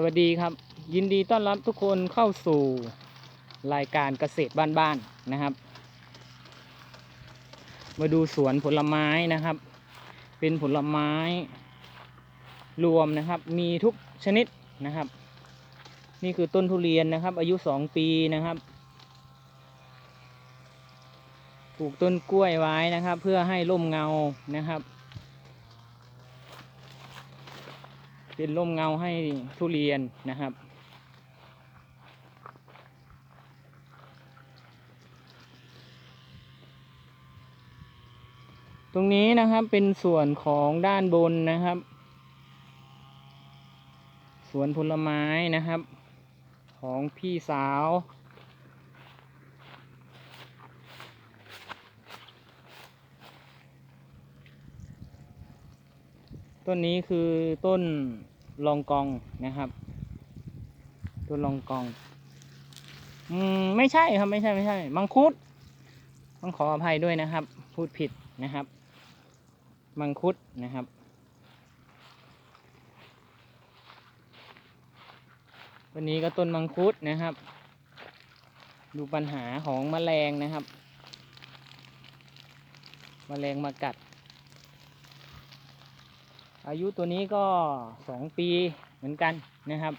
สวัสดีครับ ยินดีต้อนรับทุกคนเข้าสู่รายการเกษตรบ้านๆนะครับ มาดูสวนผลไม้นะครับ เป็นผลไม้รวมนะครับ มีทุกชนิดนะครับ นี่คือต้นทุเรียนนะครับ อายุสองปีนะครับปลูกต้นกล้วยไว้นะครับ เพื่อให้ร่มเงานะครับ เป็นร่มเงาให้ทุเรียนนะครับ ตรงนี้นะครับเป็นส่วนของด้านบนนะครับ สวนผลไม้นะครับ ของพี่สาว ต้นนี้คือต้นลองกองนะครับ ต้นลองกอง อืมไม่ใช่ครับไม่ใช่ไม่ใช่มังคุดต้องขออภัยด้วยนะครับ พูดผิดนะครับ มังคุดนะครับ วันนี้ก็ต้นมังคุดนะครับ ดูปัญหาของแมลงนะครับแมลงมากัด อายุตัวนี้ก็สองปีเหมือนกันนะครับ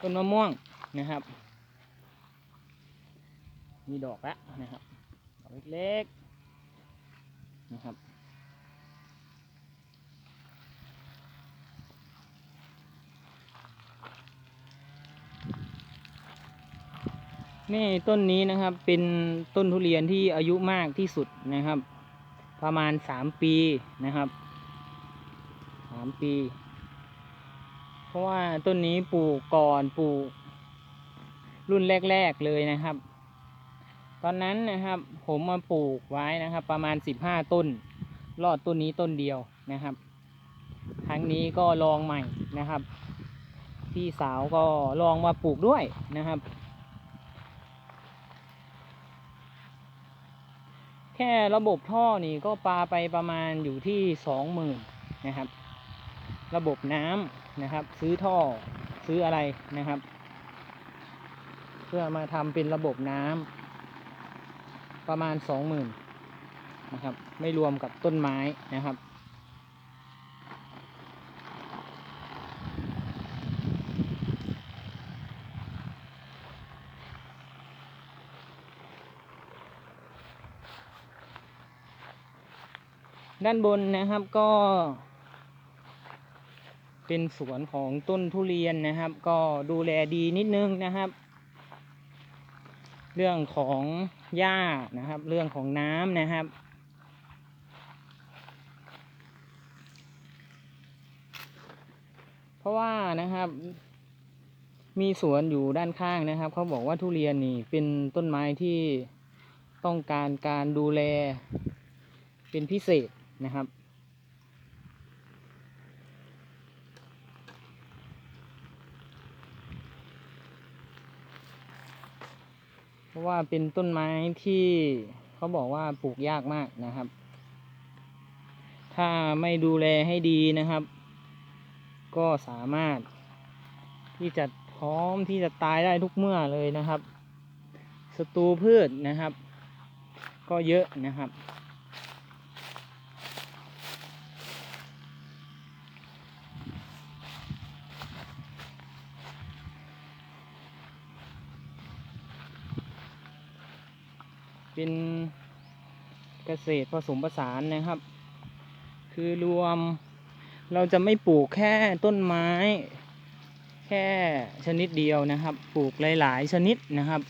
ต้นมะม่วงนะครับ มีดอกแล้วนะครับดอกเล็กๆนะครับนี่ต้นนี้นะครับเป็นต้นทุเรียนที่อายุมากที่สุดนะครับ ประมาณสามปีนะครับามปี เพราะว่าต้นนี้ปลูกก่อนปลูก รุ่นแรก ๆ เลยนะครับ ตอนนั้นนะครับ ผมมาปลูกไว้นะครับ ประมาณสิบห้าต้น รอดต้นนี้ต้นเดียวนะครับ ครั้งนี้ก็ลองใหม่นะครับ พี่สาวก็ลองมาปลูกด้วยนะครับแค่ระบบท่อนี่ก็ปลาไปประมาณอยู่ที่สองหมื่นนะครับ ระบบน้ำนะครับ ซื้อท่อซื้ออะไรนะครับ เพื่อมาทำเป็นระบบน้ำประมาณสองหมื่นนะครับ ไม่รวมกับต้นไม้นะครับด้านบนนะครับก็ เป็นสวนของต้นทุเรียนนะครับ ก็ดูแลดีนิดนึงนะครับ เรื่องของหญ้านะครับ เรื่องของน้ำนะครับเพราะว่านะครับ มีสวนอยู่ด้านข้างนะครับ เขาบอกว่าทุเรียนนี่เป็นต้นไม้ที่ต้องการการดูแลเป็นพิเศษนะครับ ราะว่าเป็นต้นไม้ที่เขาบอกว่าปลูกยากมากนะครับ ถ้าไม่ดูแลให้ดีนะครับ ก็สามารถที่จะพร้อมที่จะตายได้ทุกเมื่อเลยนะครับศัตรูพืชนะครับ ก็เยอะนะครับ เป็นเกษตรผสมผสานนะครับ คือรวมเราจะไม่ปลูกแค่ต้นไม้ แค่ชนิดเดียวนะครับ ปลูกหลาย ๆ ชนิดนะครับ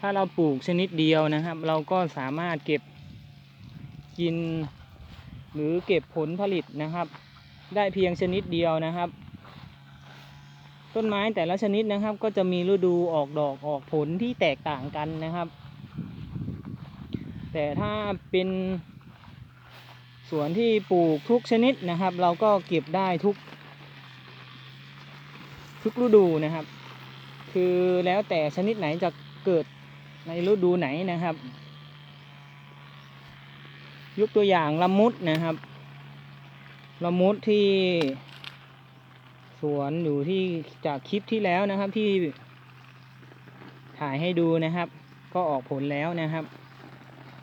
ถ้าเราปลูกชนิดเดียวนะครับ เราก็สามารถเก็บกิน หรือเก็บผลผลิตนะครับ ได้เพียงชนิดเดียวนะครับ ต้นไม้แต่ละชนิดนะครับ ก็จะมีฤดูออกดอกออกผลที่แตกต่างกันนะครับ แต่ถ้าเป็นสวนที่ปลูกทุกชนิดนะครับ เราก็เก็บได้ทุก ทุกฤดูนะครับ คือแล้วแต่ชนิดไหนจะเกิดในฤดูไหนนะครับ ยกตัวอย่างละมุดนะครับละมุดที่ สวนอยู่ที่จากคลิปที่แล้วนะครับที่ถ่ายให้ดูนะครับ ก็ออกผลแล้วนะครับ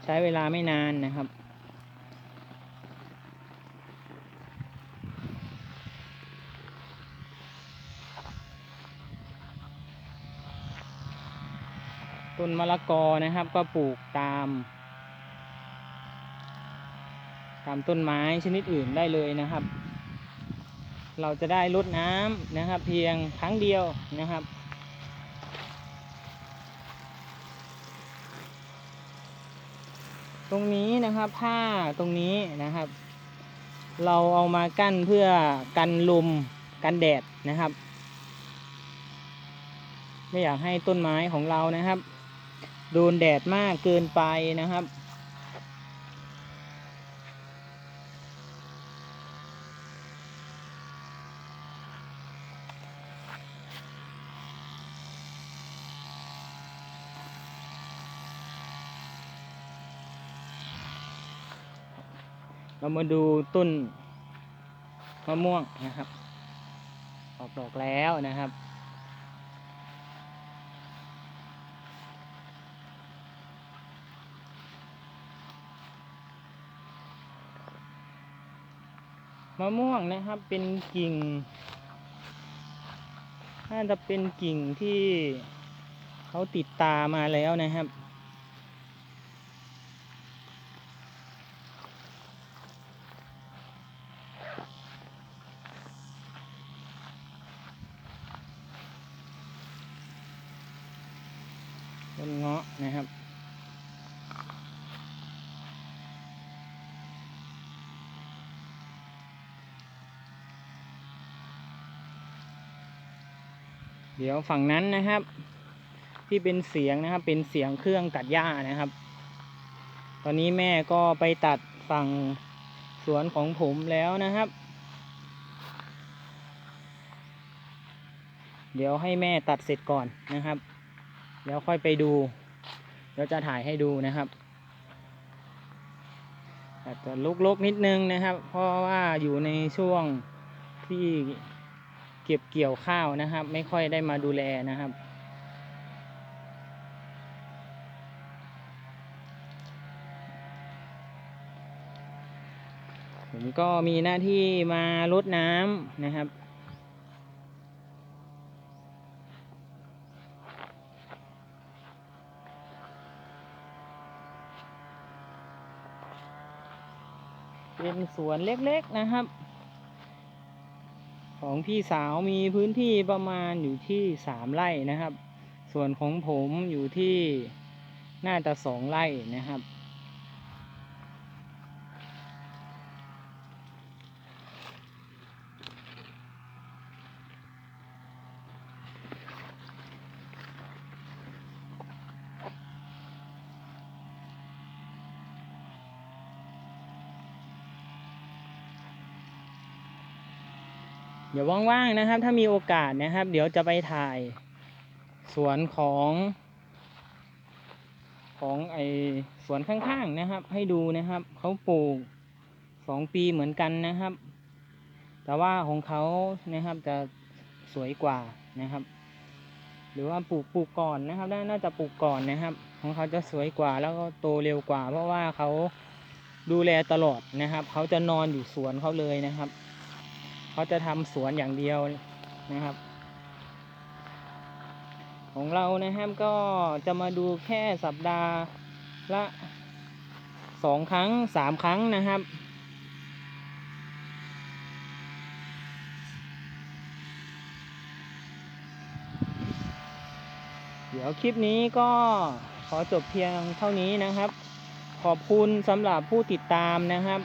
ใช้เวลาไม่นานนะครับต้นมะละกอนะครับก็ปลูกตาม ตามต้นไม้ชนิดอื่นได้เลยนะครับ เราจะได้ลดน้ำนะครับ เพียงครั้งเดียวนะครับ ตรงนี้นะครับผ้าตรงนี้นะครับ เราเอามากั้นเพื่อกันลมกันแดดนะครับ ไม่อยากให้ต้นไม้ของเรานะครับ โดนแดดมากเกินไปนะครับ เรามาดูต้นมะม่วงนะครับ ออกดอกแล้วนะครับ มะม่วงนะครับเป็นกิ่ง น่าจะเป็นกิ่งที่เขาติดตามาแล้วนะครับาะนะครับ เดี๋ยวฝั่งนั้นนะครับ ที่เป็นเสียงนะครับ เป็นเสียงเครื่องตัดหญ้านะครับ ตอนนี้แม่ก็ไปตัดฝั่งสวนของผมแล้วนะครับ เดี๋ยวให้แม่ตัดเสร็จก่อนนะครับ เดี๋ยวค่อยไปดู เดี๋ยวจะถ่ายให้ดูนะครับอาจจะลุกๆนิดนึงนะครับ เพราะว่าอยู่ในช่วงที่เก็บเกี่ยวข้าวนะครับ ไม่ค่อยได้มาดูแลนะครับผมก็มีหน้าที่มารดน้ำนะครับ เป็นสวนเล็กๆนะครับ ของพี่สาวมีพื้นที่ประมาณอยู่ที่สามไร่นะครับ ส่วนของผมอยู่ที่น่าจะสองไร่นะครับ ดี๋ยวว่างๆนะครับ ถ้ามีโอกาสนะครับ เดี๋ยวจะไปถ่าย สวนของ ของไอสวนข้างๆนะครับ ให้ดูนะครับเขาปลูกสองปีเหมือนกันนะครับ แต่ว่าของเขานะครับจะสวยกว่านะครับ หรือว่าปลูกปลูกก่อนนะครับน่าน่าจะปลูกก่อนนะครับ ของเขาจะสวยกว่าแล้วก็โตเร็วกว่า เพราะว่าเขาดูแลตลอดนะครับ เขาจะนอนอยู่สวนเขาเลยนะครับ เขาจะทำสวนอย่างเดียวนะครับ ของเรานะครับก็จะมาดูแค่สัปดาห์ละสองครั้งสามครั้งนะครับเดี๋ยวคลิปนี้ก็ขอจบเพียงเท่านี้นะครับ ขอบคุณสำหรับผู้ติดตามนะครับ